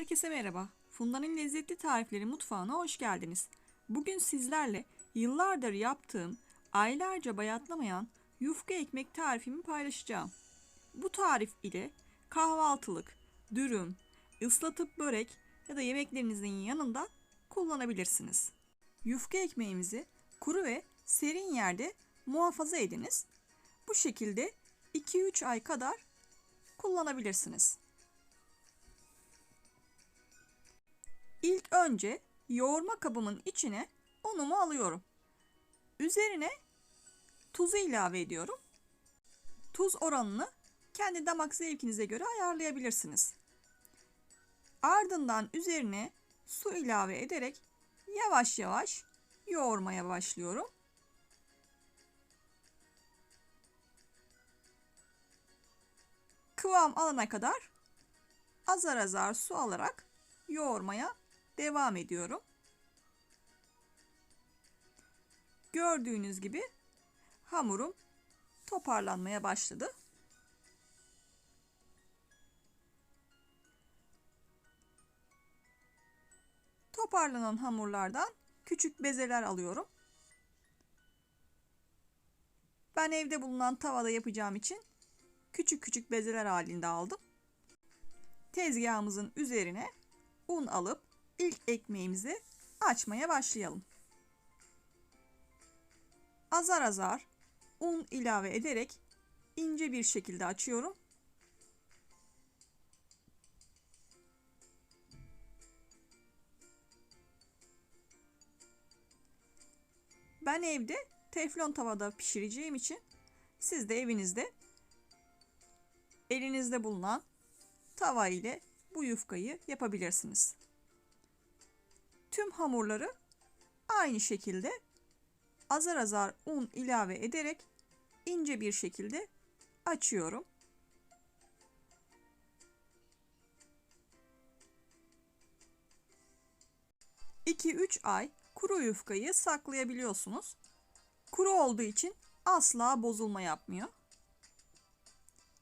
Herkese merhaba. Funda'nın lezzetli tarifleri mutfağına hoş geldiniz. Bugün sizlerle yıllardır yaptığım, aylarca bayatlamayan yufka ekmek tarifimi paylaşacağım. Bu tarif ile kahvaltılık, dürüm, ıslatıp börek ya da yemeklerinizin yanında kullanabilirsiniz. Yufka ekmeğimizi kuru ve serin yerde muhafaza ediniz. Bu şekilde 2-3 ay kadar kullanabilirsiniz. Önce yoğurma kabımın içine unumu alıyorum. Üzerine tuzu ilave ediyorum. Tuz oranını kendi damak zevkinize göre ayarlayabilirsiniz. Ardından üzerine su ilave ederek yavaş yavaş yoğurmaya başlıyorum. Kıvam alana kadar azar azar su alarak yoğurmaya devam ediyorum. Gördüğünüz gibi hamurum toparlanmaya başladı. Toparlanan hamurlardan küçük bezeler alıyorum. Ben evde bulunan tavada yapacağım için küçük küçük bezeler halinde aldım. Tezgahımızın üzerine un alıp ilk ekmeğimizi açmaya başlayalım. Azar azar un ilave ederek ince bir şekilde açıyorum. Ben evde teflon tavada pişireceğim için siz de evinizde elinizde bulunan tava ile bu yufkayı yapabilirsiniz. Tüm hamurları aynı şekilde azar azar un ilave ederek ince bir şekilde açıyorum. İki üç ay kuru yufkayı saklayabiliyorsunuz. Kuru olduğu için asla bozulma yapmıyor.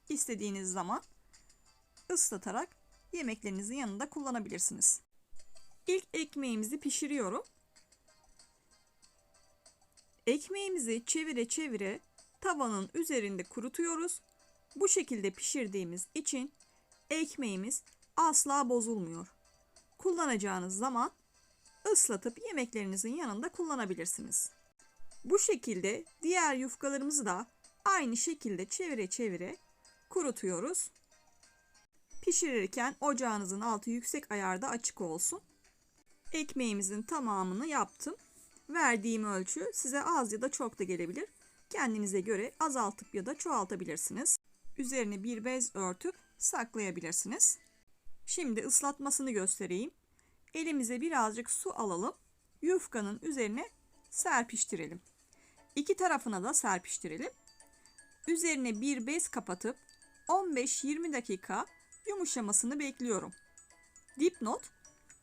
İstediğiniz zaman ıslatarak yemeklerinizin yanında kullanabilirsiniz. İlk ekmeğimizi pişiriyorum. Ekmeğimizi çevire çevire tavanın üzerinde kurutuyoruz. Bu şekilde pişirdiğimiz için ekmeğimiz asla bozulmuyor. Kullanacağınız zaman ıslatıp yemeklerinizin yanında kullanabilirsiniz. Bu şekilde diğer yufkalarımızı da aynı şekilde çevire çevire kurutuyoruz. Pişirirken ocağınızın altı yüksek ayarda açık olsun. Ekmeğimizin tamamını yaptım. Verdiğim ölçü size az ya da çok da gelebilir. Kendinize göre azaltıp ya da çoğaltabilirsiniz. Üzerine bir bez örtüp saklayabilirsiniz. Şimdi ıslatmasını göstereyim. Elimize birazcık su alalım. Yufkanın üzerine serpiştirelim. İki tarafına da serpiştirelim. Üzerine bir bez kapatıp 15-20 dakika yumuşamasını bekliyorum. Dipnot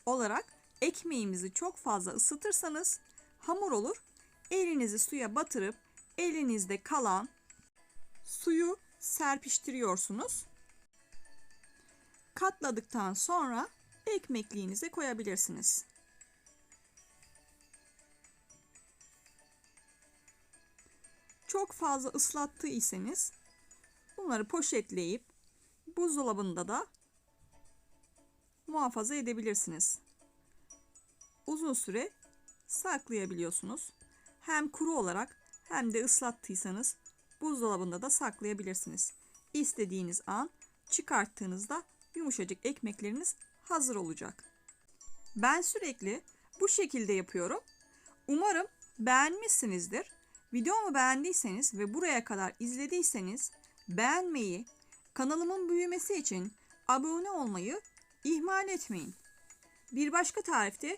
olarak ekmeğimizi çok fazla ısıtırsanız hamur olur. Elinizi suya batırıp elinizde kalan suyu serpiştiriyorsunuz. Katladıktan sonra ekmekliğinize koyabilirsiniz. Çok fazla ıslattıysanız bunları poşetleyip buzdolabında da muhafaza edebilirsiniz. Uzun süre saklayabiliyorsunuz. Hem kuru olarak hem de ıslattıysanız buzdolabında da saklayabilirsiniz. İstediğiniz an çıkarttığınızda yumuşacık ekmekleriniz hazır olacak. Ben sürekli bu şekilde yapıyorum. Umarım beğenmişsinizdir. Videomu beğendiyseniz ve buraya kadar izlediyseniz beğenmeyi, kanalımın büyümesi için abone olmayı ihmal etmeyin. Bir başka tarifte